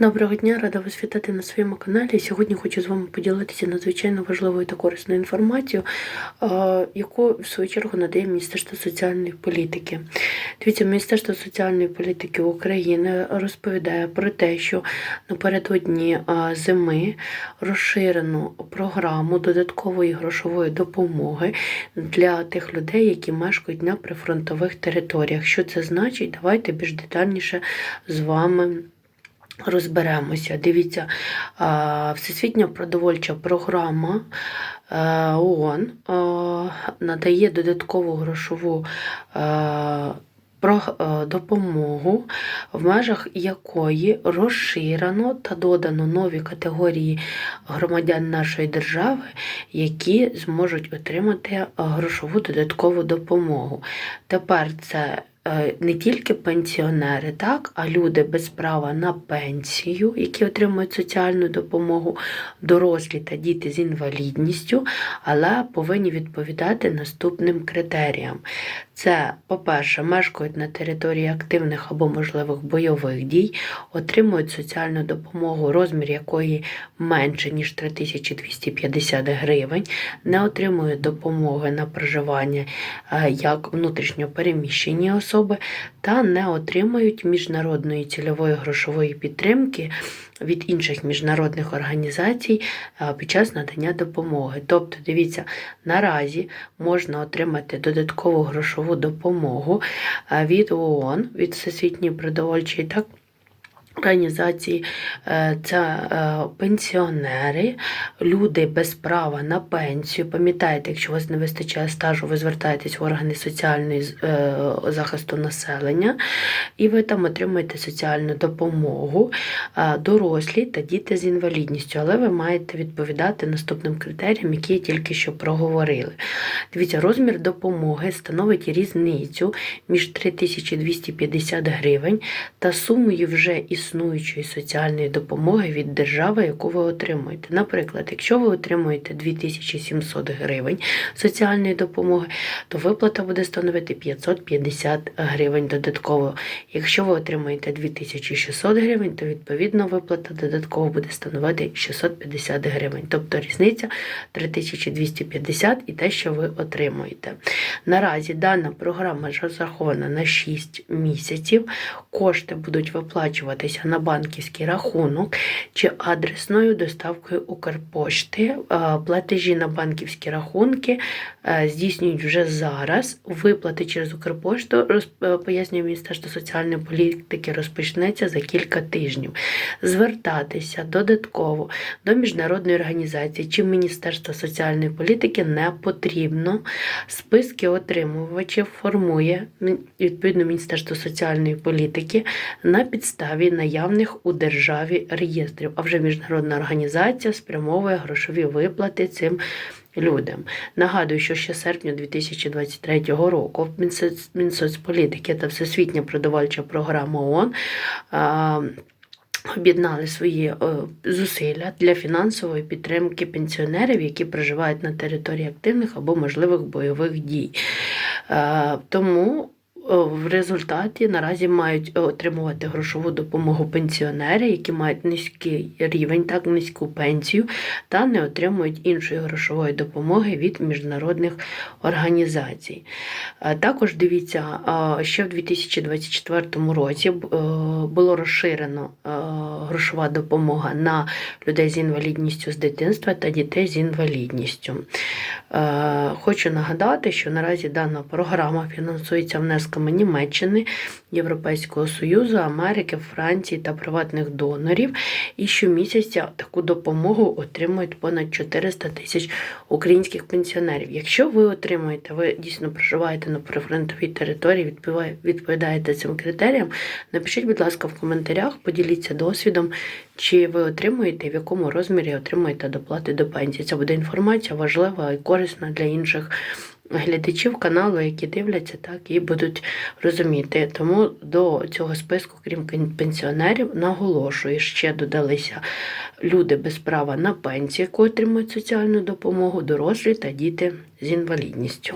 Доброго дня, рада вас вітати на своєму каналі. Сьогодні хочу з вами поділитися надзвичайно важливою та корисною інформацією, яку в свою чергу надає Міністерство соціальної політики. Дивіться, Міністерство соціальної політики України розповідає про те, що напередодні зими розширено програму додаткової грошової допомоги для тих людей, які мешкають на прифронтових територіях. Що це значить? Давайте більш детальніше з вами. Розберемося. Дивіться, Всесвітня продовольча програма е, ООН е, надає додаткову грошову е, допомогу, в межах якої розширено та додано нові категорії громадян нашої держави, які зможуть отримати грошову додаткову допомогу. Тепер це не тільки пенсіонери, так, а люди без права на пенсію, які отримують соціальну допомогу, дорослі та діти з інвалідністю, але повинні відповідати наступним критеріям. Це, по-перше, мешкають на території активних або можливих бойових дій, отримують соціальну допомогу, розмір якої менше, ніж 3250 гривень, не отримують допомоги на проживання е, як внутрішньо переміщені особи та не отримають міжнародної цільової грошової підтримки від інших міжнародних організацій е, під час надання допомоги. Тобто, дивіться, наразі можна отримати додаткову грошову допомогу е, від ООН, від Всесвітньої продовольчої так Організації е, це е, пенсіонери, люди без права на пенсію. Пам'ятаєте, якщо у вас не вистачає стажу, ви звертаєтесь в органи соціальної е, захисту населення, і ви там отримуєте соціальну допомогу, дорослі та діти з інвалідністю, але ви маєте відповідати наступним критеріям, які тільки що проговорили. Дивіться, розмір допомоги становить різницю між 3250 гривень та сумою вже існуючої існуючої соціальної допомоги від держави, яку ви отримуєте. Наприклад, якщо ви отримуєте 2700 гривень соціальної допомоги, то виплата буде становити 550 гривень додатково. Якщо ви отримуєте 2600 гривень, то відповідно виплата додатково буде становити 650 гривень. Тобто різниця 3250 і те, що ви отримуєте. Наразі дана програма розрахована на 6 місяців. Кошти будуть виплачуватися на банківський рахунок чи адресною доставкою Укрпошти. Платежі на банківські рахунки здійснюють вже зараз. Виплати через Укрпошту, пояснює Міністерство соціальної політики, розпочнеться за кілька тижнів. Звертатися додатково до міжнародної організації чи Міністерства соціальної політики не потрібно. Списки отримувачів формує відповідно Міністерство соціальної політики на підставі наявних у державі реєстрів. А вже міжнародна організація спрямовує грошові виплати цим людям. Нагадую, що ще серпня 2023 року Мінсоцполітики та Всесвітня продовольча програма ООН Об'єднали свої зусилля для фінансової підтримки пенсіонерів, які проживають на території активних або можливих бойових дій. Тому в результаті наразі мають отримувати грошову допомогу пенсіонери, які мають низький рівень, так низьку пенсію, та не отримують іншої грошової допомоги від міжнародних організацій. Також дивіться, ще в 2024 році було розширено грошова допомога на людей з інвалідністю з дитинства та дітей з інвалідністю. Хочу нагадати, що наразі дана програма фінансується внесками Німеччини, Європейського Союзу, Америки, Франції та приватних донорів. І щомісяця таку допомогу отримують понад 400 тисяч українських пенсіонерів. Якщо ви отримуєте, ви дійсно проживаєте на прифронтовій території, відповідаєте цим критеріям, напишіть, будь ласка, в коментарях, поділіться досвідом, чи ви отримуєте в якому розмірі отримуєте доплати до пенсії. Це буде інформація важлива і корисна для інших глядачів каналу, які дивляться, так і будуть розуміти. Тому до цього списку, крім пенсіонерів, наголошую, ще додалися люди без права на пенсію, які отримують соціальну допомогу, дорослі та діти з інвалідністю.